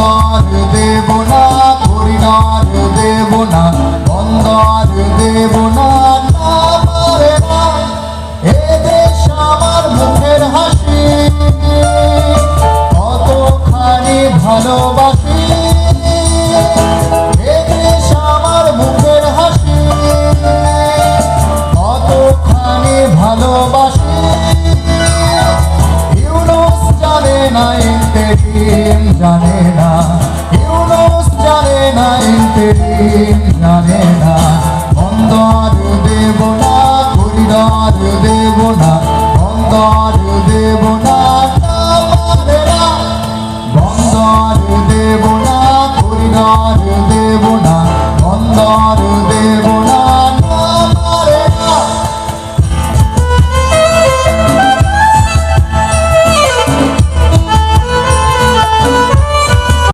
বন্দর দেব না করিডর দেব না বন্দর দেব না ভালোবাসি। এ দেশ আমার মুখের হাসি, কতখানি ভালোবাসি। ইউনুস জানে না ইন্টেরিম জানে না, ইউনুস জানে না ইন্টেরিম জানে না। বন্দর দেব না করিডর দেব না বন্দর দেব না না না। বন্দর দেব না করিডর দেব